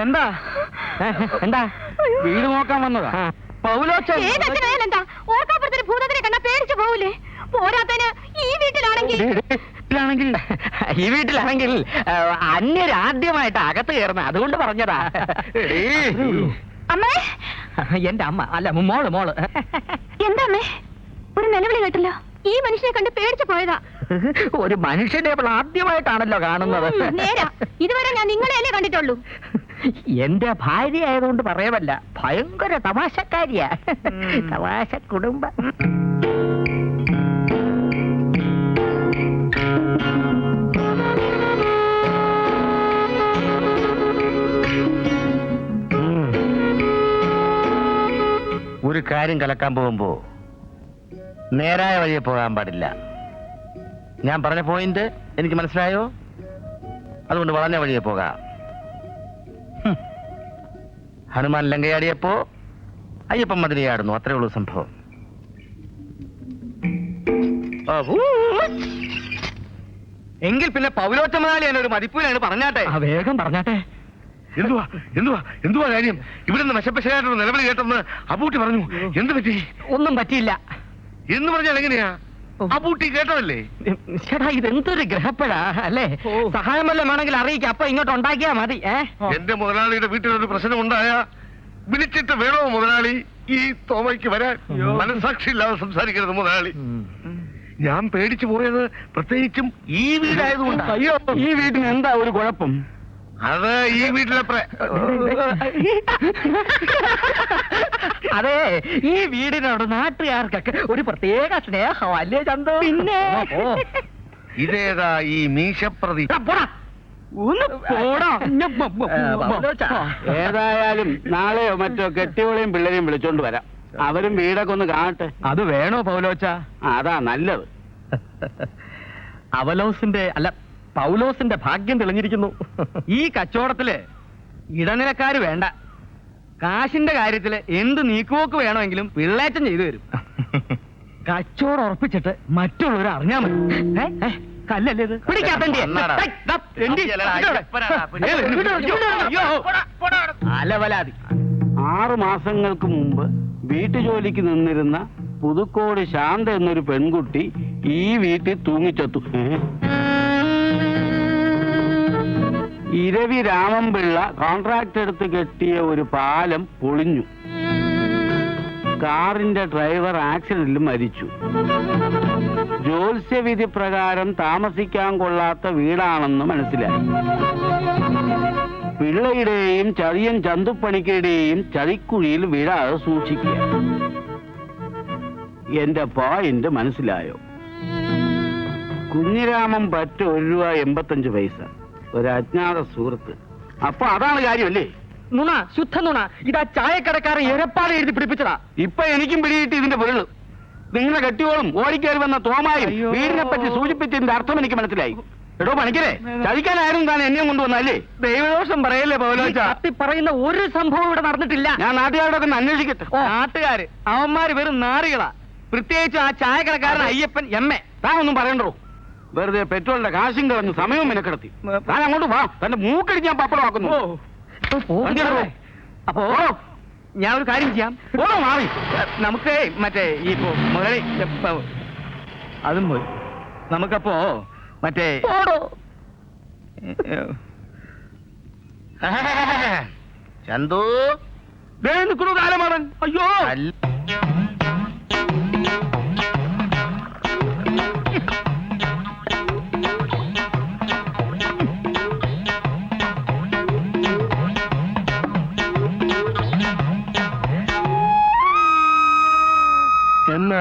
എന്താ? എന്താ? വീട് നോക്കാൻ വന്നതാ. എന്താ ഓർക്കാപ്പുറത്തൊരു ഭൂതത്തിനെ കണ്ട പേടിച്ചു പോവില്ലേ പോരാത്തതിന് ഈ വീട്ടിലാണെങ്കിൽ വീട്ടിലാണെങ്കിൽ ഈ വീട്ടിലാണെങ്കിൽ അന്യരാദ്യമായിട്ട് അകത്ത് കയറുന്ന അതുകൊണ്ട് പറഞ്ഞതാ. അമ്മേ? എന്റെ അമ്മ അല്ല മോൾ മോൾ. എന്താ അമ്മേ? ഒരു നിലവിളി കേട്ടല്ലോ. ഈ മനുഷ്യനെ കണ്ട് പേടിച്ചു പോയതാ. ഒരു മനുഷ്യനെ ആദ്യമായിട്ടാണല്ലോ കാണുന്നത്. നേരാ. ഇതുവരെ ഞാൻ നിങ്ങളെയല്ലേ കണ്ടിട്ടുള്ളൂ. എന്റെ ഭാര്യ ആയതുകൊണ്ട് പറയാമല്ല ഭയങ്കര തമാശക്കാരിയാ. തമാശ കുടുംബം. ഒരു കാര്യം കലക്കാൻ പോകുമ്പോ നേരായ വഴിയെ പോകാൻ പാടില്ല. ഞാൻ പറഞ്ഞ പോയിന്റ് എനിക്ക് മനസ്സിലായോ? അതുകൊണ്ട് വളഞ്ഞ വഴിയെ പോകാം. ഹനുമാൻ ലങ്കയാടിയപ്പോ അയ്യപ്പൻ മതിലയാടുന്നു. അത്രേ ഉള്ളൂ സംഭവം. എങ്കിൽ പിന്നെ പൗലോറ്റ മുതലാളി എന്നൊരു ഒരു മതിപ്പൂരാണ് പറഞ്ഞാട്ടെ? വേഗം പറഞ്ഞാട്ടെ. എന്തുവാ? എന്തുവാ? എന്തുവാ കാര്യം? ഇവിടെ നിന്ന് വശപ്പശയായിട്ടുള്ള നിലവിളി കേട്ടെന്ന് അബൂട്ടി പറഞ്ഞു. എന്ത് പറ്റി? ഒന്നും പറ്റിയില്ല. എന്ന് പറഞ്ഞാൽ എങ്ങനെയാ? അബൂട്ടി കേട്ടതല്ലേ? ചേട്ടാ ഇതെന്തൊരു ഗ്രഹപ്പെടാ അല്ലേ? സഹായം വല്ലതും വേണമെങ്കിൽ അറിയിക്കാം. അപ്പൊ ഇങ്ങോട്ട് ഉണ്ടാക്കിയാ മതി എന്റെ മുതലാളിയുടെ വീട്ടിൽ ഒരു പ്രശ്നം ഉണ്ടായ വിളിച്ചിട്ട് വേണോ മുതലാളി? ഈ തോമയ്ക്ക് വരാൻ മനസാക്ഷി ഇല്ലാതെ സംസാരിക്കരുത് മുതലാളി. ഞാൻ പേടിച്ചു പോയത് പ്രത്യേകിച്ചും ഈ വീടായതുകൊണ്ട്. അയ്യോ ഈ വീട്ടിന് എന്താ ഒരു കുഴപ്പം? അത് ഈ വീട്ടിലെ പ്ര- അതെ ഈ വീടിനോട് നാട്ടുകാർക്കൊക്കെ ഒരു പ്രത്യേക സ്നേഹം അല്ലേ ചന്തു? പിന്നെ? ഇതേതാ ഈ മീശപ്രതി? ഒന്ന് പോടാ. ഏതായാലും നാളെയോ മറ്റോ കെട്ടിയോളെയും പിള്ളേരെയും വിളിച്ചോണ്ട് വരാം. അവരും വീടൊക്കെ ഒന്ന് കാണട്ടെ. അത് വേണോ പൗലോച്ച? അതാ നല്ലത്. അവലോസിന്റെ അല്ല പൗലോസിന്റെ ഭാഗ്യം തെളിഞ്ഞിരിക്കുന്നു. ഈ കച്ചവടത്തിൽ ഇടനിലക്കാര് വേണ്ട. കാശിന്റെ കാര്യത്തിൽ എന്ത് നീക്കുവോക്ക് വേണമെങ്കിലും പിള്ളേറ്റം ചെയ്തു തരും. കച്ചവടം ഉറപ്പിച്ചിട്ട് മറ്റുള്ളവർ അറിഞ്ഞാ മതി? കല്ലല്ലേ ഇത്. അലവലാതി. ആറു മാസങ്ങൾക്ക് മുമ്പ് വീട്ടുജോലിക്ക് നിന്നിരുന്ന പുതുക്കോട് ശാന്ത എന്നൊരു പെൺകുട്ടി ഈ വീട്ടിൽ തൂങ്ങിച്ചത്തു? ഇരവി രാമൻപിള്ള കോൺട്രാക്ട് എടുത്ത് കെട്ടിയ ഒരു പാലം പൊളിഞ്ഞു. കാറിന്റെ ഡ്രൈവർ ആക്സിഡന്റിൽ മരിച്ചു. ജ്യോത്സ്യവിധി പ്രകാരം താമസിക്കാൻ കൊള്ളാത്ത വീടാണെന്ന് മനസ്സിലായി. പിള്ളയുടെയും ചതിയൻ ചന്തുപ്പണിക്കയുടെയും ചതിക്കുഴിയിൽ വീഴാതെ സൂക്ഷിക്കുക. എന്റെ പോയിന്റ് മനസ്സിലായോ? കുഞ്ഞിരാമൻ പറ്റ ഒരു രൂപ എൺപത്തഞ്ച് പൈസ. ഒരു അജ്ഞാത സുഹൃത്ത്. അപ്പൊ അതാണ് കാര്യമല്ലേ? നുണ ശുദ്ധ നുണ. ഇതാ ചായക്കടക്കാരൻ എരപ്പാട് എഴുതി പിടിപ്പിച്ചതാ. ഇപ്പൊ എനിക്കും പിടിയിട്ട് ഇതിന്റെ പൊരുൾ നിങ്ങളെ കെട്ടിയോളും ഓടിക്കേറി വന്ന തോമായും വീടിനെ പറ്റി സൂചിപ്പിച്ചതിന്റെ അർത്ഥം എനിക്ക് മനസ്സിലായി. എടോ പണിക്കരെ ചതിക്കാനായിരുന്നു താൻ എന്നെ കൊണ്ടുവന്നല്ലേ ദൈവദോഷം പറയല്ലേ പൗലോച്ച? കത്തി പറയുന്ന ഒരു സംഭവം ഇവിടെ നടന്നിട്ടില്ല. ഞാൻ നാട്ടുകാരോടൊക്കെ തന്നെ അന്വേഷിക്കട്ടെ. നാട്ടുകാര്. അവന്മാര് വെറും നാറികളാ. പ്രത്യേകിച്ച് ആ ചായക്കടക്കാരൻ അയ്യപ്പൻ എം എ. താൻ ഒന്നും പറയണ്ടോ? വെറുതെ പെട്രോളിന്റെ കാശും കളഞ്ഞു സമയവും മെനക്കെടുത്തി. താൻ അങ്ങോട്ട് വാ. തന്റെ മൂക്കടിച്ച് ഞാൻ പപ്പടമാക്കുന്നു ആക്കുന്നു. അപ്പോ ഞാൻ ഒരു കാര്യം ചെയ്യാം. ഓ മാറി. നമുക്ക് മറ്റേ ഈ മുതലി അതും പോയി നമുക്കപ്പോ മറ്റേ ചന്തു. നിൽക്കണു കാലമാടൻ. അയ്യോ. അല്ല.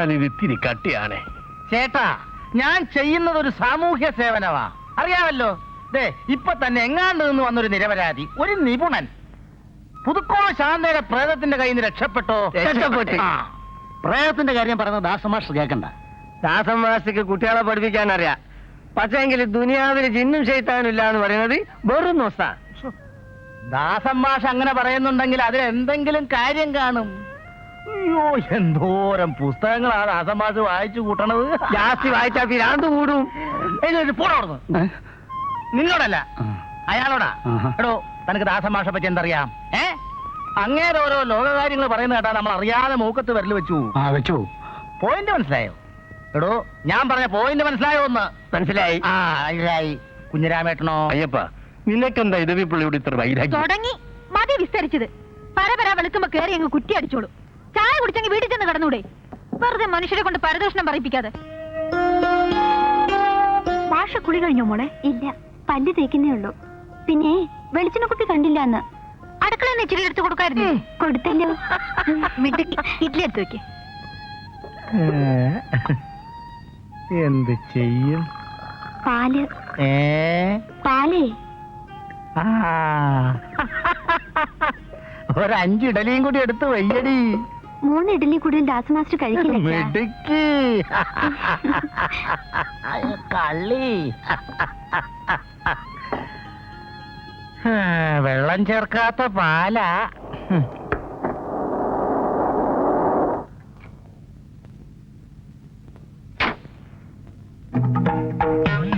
എന്നാൽ ഇത് ഇത്തിരി കട്ടിയാണേ. ചേട്ടാ ഞാൻ ചെയ്യുന്നത് ഒരു സാമൂഹ്യ സേവനമാ. അറിയാമല്ലോ? ദേ ഇപ്പൊ തന്നെ എങ്ങാണ്ട് നിന്ന് വന്നൊരു നിരപരാധി ഒരു നിപുണൻ. പുതുക്കോട് ശാന്തയുടെ പ്രേതത്തിന്റെ കയ്യിൽ നിന്ന് രക്ഷപ്പെട്ടോ? രക്ഷപ്പെട്ടു. ആ. പ്രേതത്തിന്റെ കാര്യം പറയുന്നത് ദാസമാഷ് കേൾക്കണ്ട. ദാസന്മാസിക്ക് കുട്ടികളെ പഠിപ്പിക്കാൻ അറിയാം പക്ഷെങ്കിൽ ദുനിയാവിൽ ജിന്നും ചെയ്ത്താനും ഇല്ല എന്ന് പറയുന്നത് വെറും നോസ്ത മാഷ് അങ്ങനെ പറയുന്നുണ്ടെങ്കിൽ അതിലെന്തെങ്കിലും കാര്യം കാണും. അയ്യോ എന്തോരം പുസ്തകങ്ങളാണ് ദാസന്മാഷ് വായിച്ചു കൂട്ടണത്? ജാസ്തി വായിച്ചാൽ പിരാന്ത് കൂടും? പോണോർന്ന് നിന്നോടല്ല അയാളോടാ. എടോ തനിക്ക് ദാസമാഷ പറ്റി എന്തറിയാം? ഏ? അങ്ങേരെ ഓരോ ലോകകാര്യങ്ങൾ പറയുന്ന കേട്ടാ നമ്മൾ അറിയാതെ മൂക്കത്ത് വരൽ വെച്ചു. ആ വെച്ചു. പോയിന്റ് മനസ്സിലായോ? എടോ ഞാൻ പറഞ്ഞ പോയിന്റ് മനസ്സിലായോ ഒന്ന്? മനസ്സിലായി. ആ മനസ്സിലായി. കുഞ്ഞിരാമേട്ടനോ? അയ്യപ്പ നിനക്കെന്താ ഇതവി പുള്ളിയോട് ഇത്ര വൈരാഗ്യം? തുടങ്ങി. മതി വിസ്തരിച്ചത്. പരപര വെളുക്കുമ്പോ കേറി അങ്ങ് കുറ്റി അടിച്ചോളൂ. ചായ കുടിച്ചെങ്കിൽ വീട്ടിൽ ചെന്ന് കിടന്നൂടെ. വെറുതെ മനുഷ്യരെ കൊണ്ട് പരദൂഷണം പറയിപ്പിക്കാതെ. ഭാഷ കുളി കഴിഞ്ഞോ മോളെ? ഇല്ല പല്ല് തേക്കുന്നേ ഉള്ളൂ. പിന്നെ വെളിച്ചെണ്ണ കുട്ടി കണ്ടില്ല എന്ന് അടുക്കള ഇച്ചിരി എടുത്ത് കൊടുക്കായിരുന്നു. കൊടുത്തല്ലോ. മിടുക്കി എടുത്തു എടുത്ത് വെക്കേ. എന്ത് ചെയ്യും? പാൽ. ഏ? പാലേ? ഒരു അഞ്ചിടലിയും കൂടി എടുത്ത് വയ്യടി. മൂന്ന് ഇഡ്ഡലി കൂടുതൽ ദാസ് മാസ്റ്റർ കഴിക്കില്ല മിടുക്കി. കള്ളി. വെള്ളം ചേർക്കാത്ത പാലാ. Thank മാഷേ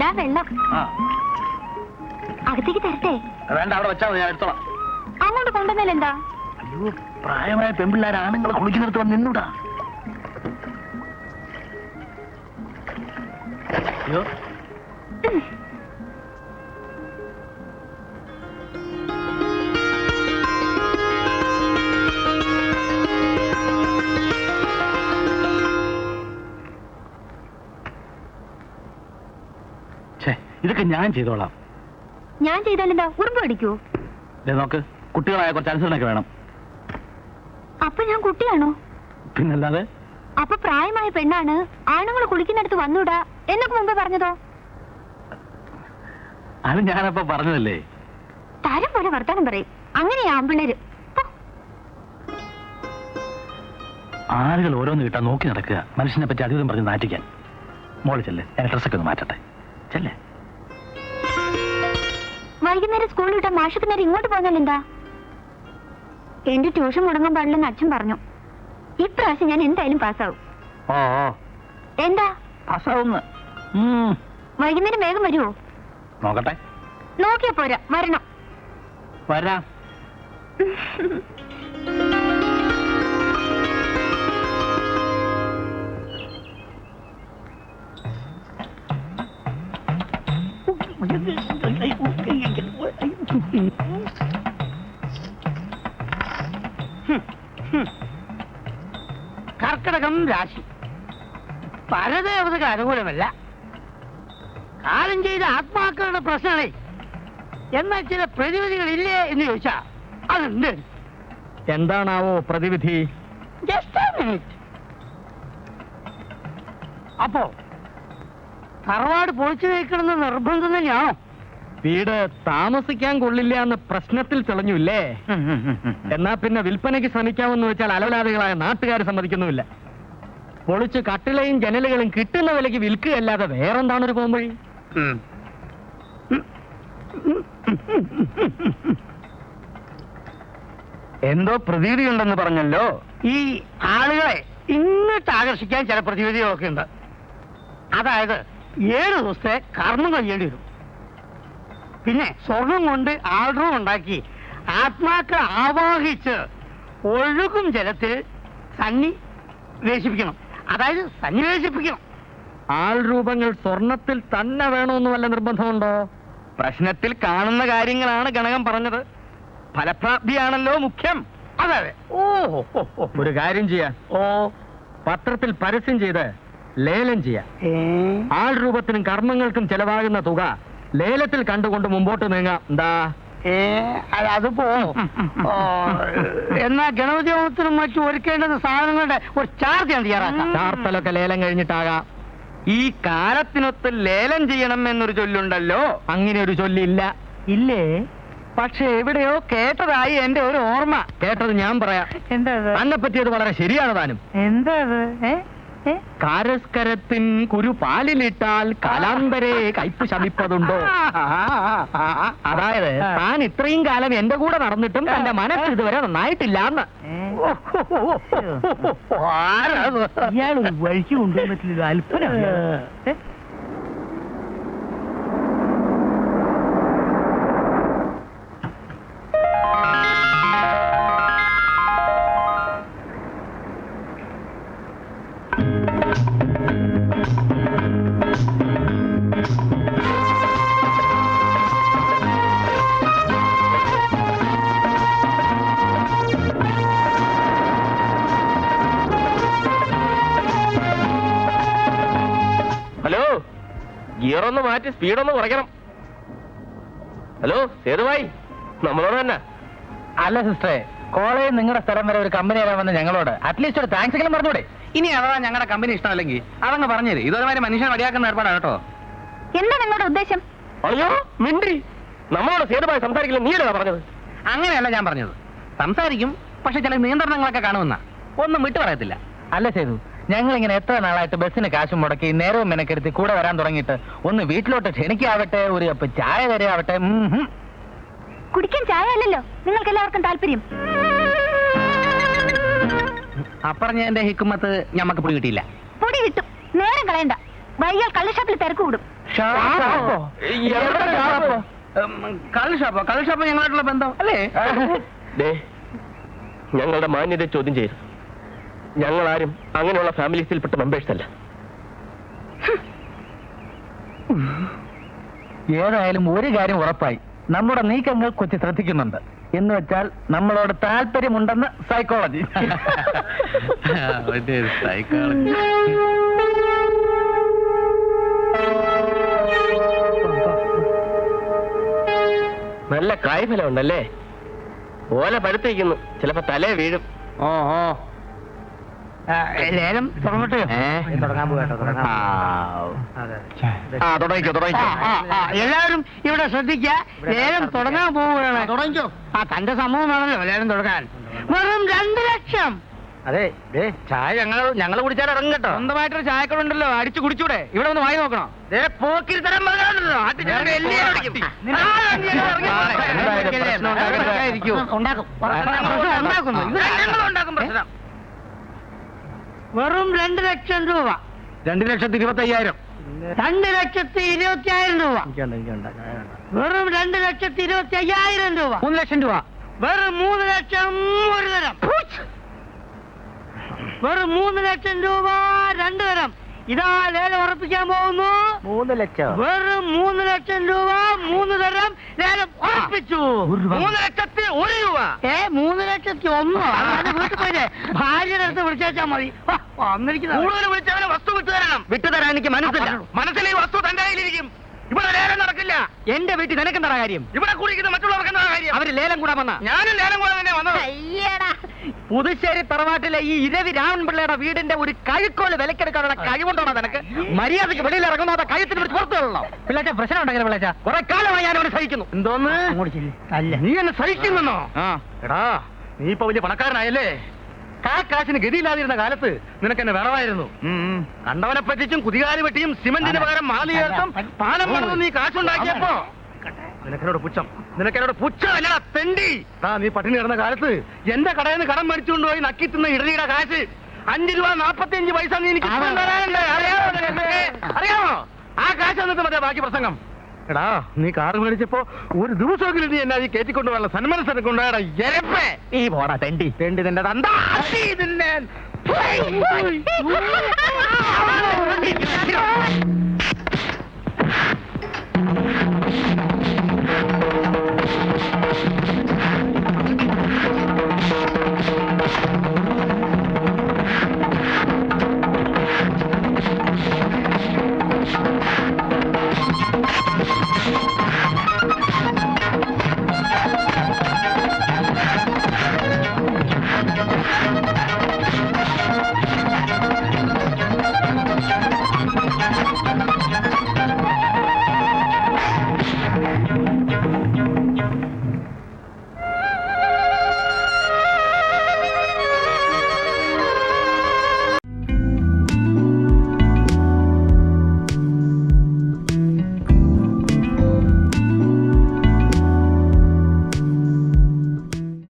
ദാ വെള്ളം. അകത്തേക്ക് തരട്ടെ. വേണ്ട അവിടെ വെച്ചാൽ ഞാൻ എടുത്തോളാം. അങ്ങോട്ട് കൊണ്ടുവന്നാലെന്താ അയ്യോ പ്രായമായ പെമ്പിള്ളേർ ആണുങ്ങളെ കുളിക്കുന്നിടത്ത് വന്ന് നിന്നൂടാ. അയ്യോ ഇതൊക്കെ ഞാൻ ചെയ്തോളാം. ഞാൻ ചെയ്താലെന്താ? ഉറുമ്പ് അടിക്കൂ നോക്ക് കുട്ടികളായ കുറച്ച് അനുസരണൊക്കെ വേണം. അപ്പൊ ഞാൻ കുട്ടിയാണോ? പിന്നല്ലാതെ? അപ്പൊ പ്രായമായ പെണ്ണാണ് ആണുങ്ങൾ കുളിക്കുന്നിടത്ത് വന്നൂടാ? എന്നൊക്കെ മുമ്പേ പറഞ്ഞതോ? അത് ഞാനപ്പോ പറഞ്ഞതല്ലേ? തരം പോലെ വർത്താനം പറയും. അങ്ങനെയാ ആമ്പിള്ളേര്. ആളുകൾ ഓരോന്ന് കിട്ടാൻ നോക്കി നടക്കുക. മനുഷ്യനെ പറ്റി അധികം പറഞ്ഞ് നാറ്റിക്കാൻ. മോൾ ചെല്ലേ ഞാൻ ഡ്രസ്സൊക്കെ ഒന്ന് മാറ്റട്ടെ. ചെല്ലേ. വൈകുന്നേരം സ്കൂളിൽ വിട്ട മാഷക്ക് നേരം ഇങ്ങോട്ട് പോന്നാലെന്താ എന്റെ ട്യൂഷൻ മുടങ്ങാൻ പാടില്ലെന്ന് അച്ഛൻ പറഞ്ഞു. ഇപ്രാവശ്യം ഞാൻ എന്തായാലും പാസ്സാവും ഓ ഓ എന്താ? പാസ്സാവുന്ന് ഉം, വൈകുന്നേരം വേഗം വരുമോ നോക്കട്ടെ. നോക്കിയാ പോരാ വരണം. വരാം. രാശി. പരദേവതക്ക് അനുകൂലമല്ല. കാലം ചെയ്ത ആത്മാക്കളുടെ പ്രശ്നങ്ങളെ എന്നാൽ ചില പ്രതിവിധികൾ ഇല്ലേ എന്ന് ചോദിച്ചാ അതുണ്ട് എന്താണാവോ പ്രതിവിധി? അപ്പോ തറവാട് പൊളിച്ചു വെക്കണമെന്ന് നിർബന്ധം തന്നെയാണോ? വീട് താമസിക്കാൻ കൊള്ളില്ല എന്ന് പ്രശ്നത്തിൽ തെളിഞ്ഞില്ലേ എന്നാ പിന്നെ വിൽപ്പനയ്ക്ക് ശ്രമിക്കാമെന്ന് വെച്ചാൽ അലവലാദികളായ നാട്ടുകാർ സമ്മതിക്കുന്നുമില്ല. പൊളിച്ച് കട്ടിലയും ജനലുകളും കിട്ടുന്ന വിലയ്ക്ക് വിൽക്കുകയല്ലാതെ വേറെന്താണ് ഒരു പോംവഴി എന്തോ പ്രതിവിധി ഉണ്ടെന്ന് പറഞ്ഞല്ലോ. ഈ ആളുകളെ ഇങ്ങോട്ട് ആകർഷിക്കാൻ ചില പ്രതിവിധികളൊക്കെ ഉണ്ട്. അതായത് ഏഴ് ദിവസത്തെ കർമ്മം കഴിയേണ്ടി വരും. പിന്നെ സ്വർണം കൊണ്ട് ആൾറൂം ഉണ്ടാക്കി ആത്മാക്കളെ ആവാഹിച്ച് ഒഴുകും ജലത്തിൽ സന്നി വേശിപ്പിക്കണം. അതായത് സന്നിവേശിപ്പിക്കണം ആൾ രൂപങ്ങൾ സ്വർണത്തിൽ തന്നെ വേണമെന്ന് വല്ല നിർബന്ധമുണ്ടോ? പ്രശ്നത്തിൽ കാണുന്ന കാര്യങ്ങളാണ് ഗണകം പറഞ്ഞത്. ഫലപ്രാപ്തിയാണല്ലോ മുഖ്യം. അതെ അതെ. ഓ. ഒരു കാര്യം ചെയ്യാം. ഓ. പത്രത്തിൽ പരസ്യം ചെയ്ത് ലേലം ചെയ്യാം. ആൾ രൂപത്തിനും കർമ്മങ്ങൾക്കും ചെലവാകുന്ന തുക ലേലത്തിൽ കണ്ടുകൊണ്ട് മുമ്പോട്ട് നീങ്ങാം. എന്താ? അതിപ്പോ എന്നാ ഗണപതി ഹോമത്തിനും മറ്റും ഒരുക്കേണ്ടുന്ന സാധനങ്ങളുടെ ഒരു ചാർജ് ഞാൻ തയ്യാറാക്കാം. ചാർത്തലൊക്കെ ലേലം കഴിഞ്ഞിട്ടാകാം. ഈ കാലത്തിനൊത്ത് ലേലം ചെയ്യണം എന്നൊരു ചൊല്ലുണ്ടല്ലോ. അങ്ങനെ ഒരു ചൊല്ലില്ല. ഇല്ലേ? പക്ഷെ എവിടെയോ കേട്ടതായി എന്റെ ഒരു ഓർമ്മ. കേട്ടത് ഞാൻ പറയാം. എന്താ അതിനെ പറ്റിയത് വളരെ ശരിയാണ് താനും. എന്താ അത്? ഏ? ഏ? കാരസ്കരത്തിൻ കുരു പാലിലിട്ടാൽ കാലാന്തരെ കയ്പ് ശമിപ്പതുണ്ടോ? അതായത് താൻ ഇത്രയും കാലം എന്റെ കൂടെ നടന്നിട്ടും തന്റെ മനസ്സ് ഇതുവരെ നന്നായിട്ടില്ല എന്ന്? ഇയാൾ വഴിക്ക് കൊണ്ടുവന്നിട്ടില്ല അല്പന. ഗിയർ സ്പീഡൊന്ന് സ്പീഡ് ഒന്ന് കുറയ്ക്കണം. ഹലോ സേതുഭായി നമ്മളോട് തന്നെ. അല്ല സിസ്റ്ററെ കോളേജ് നിങ്ങളുടെ സ്ഥലം വരെ ഒരു കമ്പനി വരാൻ വന്ന ഞങ്ങളോട്. അറ്റ്ലീസ്റ്റ് ഒരു താങ്ക്സ് എങ്കിലും പറഞ്ഞൂടെ ഇനി അഥവാ ഞങ്ങളുടെ കമ്പനി ഇഷ്ടമല്ലെങ്കിൽ അതങ്ങ് പറഞ്ഞത് ഇതൊരുമാതിരി മനുഷ്യനെ മടിയാക്കുന്ന ഏർപ്പാടാണ് കേട്ടോ. എന്താ നിങ്ങളുടെ ഉദ്ദേശം? അയ്യോ മിണ്ടി. നമ്മളോട് സേതുഭായി സംസാരിക്കില്ല നീയല്ലേ പറഞ്ഞത്? അങ്ങനെയല്ല ഞാൻ പറഞ്ഞത്. സംസാരിക്കും പക്ഷെ ചില നിയന്ത്രണങ്ങളൊക്കെ കാണുമെന്ന. ഒന്നും വിട്ടു പറയത്തില്ല അല്ല സേതു. ഞങ്ങൾ ഇങ്ങനെ എത്ര നാളായിട്ട് ബസ്സിന് കാശ് മുടക്കി നേരവും മെനക്കെടുത്തി കൂടെ വരാൻ തുടങ്ങിയിട്ട് ഒന്ന് വീട്ടിലോട്ട് ക്ഷണിക്കാവട്ടെ ഒരു കപ്പ് ചായ വരെ ആവട്ടെ കുടിക്കാൻ ചായ അല്ലല്ലോ. നിങ്ങൾക്ക് എല്ലാവർക്കും താല്പര്യം. അപ്പറഞ്ഞ എന്റെ ഹിക്കുമത്ത് ഞമ്മക്ക് പിടി കിട്ടിയില്ല. പൊടി കിട്ടും. നേരം കളയണ്ട. വൈകിയാൽ കള്ളുഷാപ്പിൽ തിരക്ക് കൂടും. കള്ളുഷാപ്പോ? കള്ളുഷാപ്പോ ഞങ്ങളായിട്ടുള്ള ബന്ധം അല്ലേ? ദേ, ഞങ്ങളുടെ മാന്യത ചോദ്യം ചെയ്തു ഞങ്ങൾ ആരും അങ്ങനെയുള്ള ഫാമിലീസിൽപ്പെട്ട മെമ്പേഴ്സ് അല്ല ഏതായാലും ഒരു കാര്യം ഉറപ്പായി. നമ്മുടെ നീക്കങ്ങൾ കൊച്ചി ശ്രദ്ധിക്കുന്നുണ്ട്. എന്ന് വെച്ചാൽ നമ്മളോട് താല്പര്യമുണ്ടെന്ന് സൈക്കോളജി സൈക്കോളജി നല്ല കായ്ഫലം ഉണ്ടല്ലേ ഓല പഴുത്തിരിക്കുന്നു. ചിലപ്പോ തലേ വീഴും. ഓ ഓ. ലേലം തുടങ്ങട്ടെ തുടങ്ങാൻ പോകട്ടോ തുടങ്ങിക്കോ തുടങ്ങിക്കോ എല്ലാവരും ഇവിടെ ശ്രദ്ധിക്കുക ലേലം തുടങ്ങാൻ പോവുകയാണ് തുടങ്ങിക്കോ ആ തന്റെ സംഭവം വേണമല്ലോ ലേലം തുടങ്ങാൻ വെറും രണ്ട് ലക്ഷം അതെ ചായ ഞങ്ങൾ ഞങ്ങൾ കുടിച്ചാൽ ഇറങ്ങും കേട്ടോ സ്വന്തമായിട്ടൊരു ചായക്കടുണ്ടല്ലോ അടിച്ചു കുടിച്ചൂടെ ഇവിടെ ഒന്ന് വായി നോക്കണോ ഉണ്ടാക്കും തരം വെറും രണ്ട് ലക്ഷം രൂപ. രണ്ട് ലക്ഷത്തി ഇരുപത്തി അയ്യായിരം രണ്ട് ലക്ഷത്തി ഇരുപത്തി ആയിരം രൂപ വെറും രണ്ട് ലക്ഷത്തി ഇരുപത്തി അയ്യായിരം രൂപ. മൂന്ന് ലക്ഷം രൂപ. വെറും മൂന്ന് ലക്ഷം ഒരു തരം. വെറും മൂന്ന് ലക്ഷം രൂപ രണ്ട് തരം. ഇതാ ലേലം ഉറപ്പിക്കാൻ പോകുന്നു. മൂന്ന് ലക്ഷം. വെറും മൂന്ന് ലക്ഷം രൂപ മൂന്ന് തരം ലേലം ഉറപ്പിച്ചു. മൂന്ന് ലക്ഷത്തി ഒരു രൂപ. ഏ മൂന്ന് ലക്ഷത്തി ഒന്നോ? അത് വീട്ടിൽ പോയില്ലേ? ഭാര്യയുടെ അടുത്ത് വിളിച്ചാൽ മതി. കൂടുതൽ വിളിച്ചവനെ വസ്തു വിട്ടു തരണം. വിട്ടു തരാൻ എനിക്ക് മനസ്സില്ല. മനസ്സിൽ ഈ വസ്തു തന്റെ കയ്യിലിരിക്കും. ഇവിടെ ലേലം നടക്കില്ല. എന്റെ വീട്ടിൽ നിനക്കെന്താ കാര്യം? ഇവിടെ കുടിക്കുന്ന മറ്റുള്ളവർക്ക് എന്താ കാര്യം? അവർ ലേലം കൂടാൻ വന്ന. ഞാനും ലേലം കൂടാൻ തന്നെ വന്നത്. പുതുശ്ശേരി തറവാട്ടിലെ ഈ ഇരവി രാമൻ രാമൻപിള്ളയുടെ വീടിന്റെ ഒരു കഴുക്കോൽ വിലക്കെടുക്കാനുള്ള കഴിവുണ്ടോ നിനക്ക്? മര്യാദയ്ക്ക് വെളിയിൽ ഇറങ്ങുന്നോ കഴുത്തിന് പിടിച്ച് പുറത്തു കൊള്ളണം? പിള്ളേച്ച പ്രശ്നം ഉണ്ടെങ്കിൽ പിള്ളേച്ച. കുറെ കാലമായി ഞാൻ അവനെ സഹിക്കുന്നു. എന്തോന്ന്? അല്ല. നീ എന്നെ സഹിക്കുന്നോ എടാ നീ ഇപ്പൊ വലിയ പണക്കാരനായല്ലേ? കാ കാശിന് ഗതിയില്ലാതിരുന്ന കാലത്ത് നിനക്ക് എന്നെ വിറവായിരുന്നു കണ്ടവനെ പറ്റിച്ചും കുതികാലി വെട്ടിയും സിമന്റിന് പകരം മാലി ചേർത്തും പാലം പണിതും നീ കാശുണ്ടാക്കിയപ്പോ നിനക്കെന്നോട് പുച്ഛം. നിനക്കെന്നോട് പുച്ഛമല്ല തെണ്ടി. ആ നീ പട്ടിണി കിടന്ന കാലത്ത് എന്റെ കടയിൽ നിന്ന് കടം മേടിച്ചുകൊണ്ട് പോയി നക്കി തിന്ന ഇടലിയുടെ കാശ്. അഞ്ചു രൂപ നാപ്പത്തി അഞ്ച് പൈസ നീ എനിക്ക്. അറിയാമോ ആ കാശ് എന്നിട്ട് മതി ബാക്കി പ്രസംഗം. എടാ നീ കാറ് മേടിച്ചപ്പോ ഒരു ദിവസമെങ്കിലും നീ എന്നാ ഈ കയറ്റിക്കൊണ്ട് വരണം സന്മനസ്സനെ കൊണ്ടുപോയടാ എരപ്പേ. നീ പോടാ തെണ്ടി. തെണ്ടി നിന്റെ തന്താ ഇതിന്റെ ആ